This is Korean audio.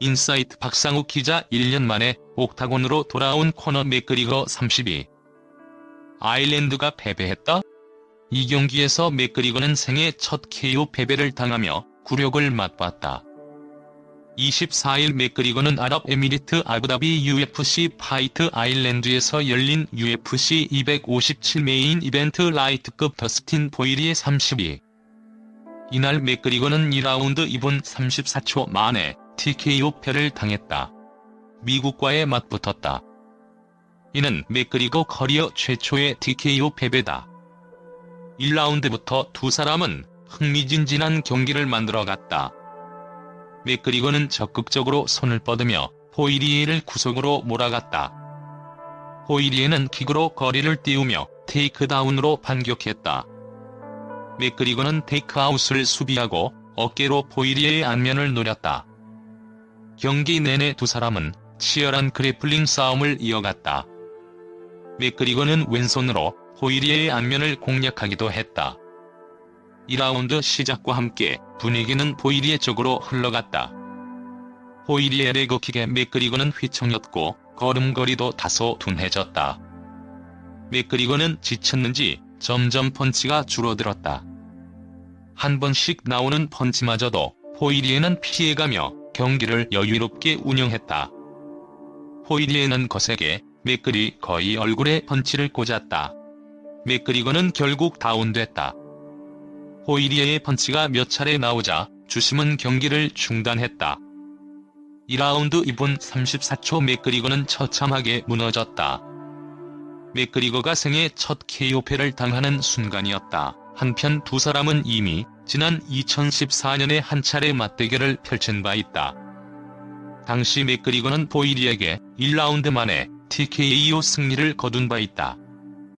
인사이트 박상욱 기자 1년 만에 옥타곤으로 돌아온 코너 맥그리거 32. 아일랜드가 패배했다? 이 경기에서 맥그리거는 생애 첫 KO 패배를 당하며 굴욕을 맛봤다. 24일 맥그리거는 아랍에미리트 아부다비 UFC 파이트 아일랜드에서 열린 UFC 257 메인 이벤트 라이트급 더스틴 보이리의 32. 이날 맥그리거는 2라운드 2분 34초 만에 TKO 패를 당했다. 미국과의 맞붙었다. 이는 맥그리거 커리어 최초의 TKO 패배다. 1라운드부터 두 사람은 흥미진진한 경기를 만들어갔다. 맥그리거는 적극적으로 손을 뻗으며 호이리에를 구속으로 몰아갔다. 호이리에는 킥으로 거리를 띄우며 테이크다운으로 반격했다. 맥그리거는 테이크아웃을 수비하고 어깨로 포이리에의 안면을 노렸다. 경기 내내 두 사람은 치열한 그래플링 싸움을 이어갔다. 맥그리거는 왼손으로 호이리에의 안면을 공략하기도 했다. 2라운드 시작과 함께 분위기는 보이리에 쪽으로 흘러갔다. 보이리의 레거킥에 맥그리거는 휘청였고 걸음걸이도 다소 둔해졌다. 맥그리거는 지쳤는지 점점 펀치가 줄어들었다. 한 번씩 나오는 펀치마저도 포이리에는 피해가며 경기를 여유롭게 운영했다. 포이리에는 거세게 맥그리 거의 얼굴에 펀치를 꽂았다. 맥그리거는 결국 다운됐다. 호이리에의 펀치가 몇 차례 나오자 주심은 경기를 중단했다. 2라운드 2분 34초 맥그리거는 처참하게 무너졌다. 맥그리거가 생애 첫 KO패를 당하는 순간이었다. 한편 두 사람은 이미 지난 2014년에 한 차례 맞대결을 펼친 바 있다. 당시 맥그리거는 보이리에게 1라운드 만에 TKO 승리를 거둔 바 있다.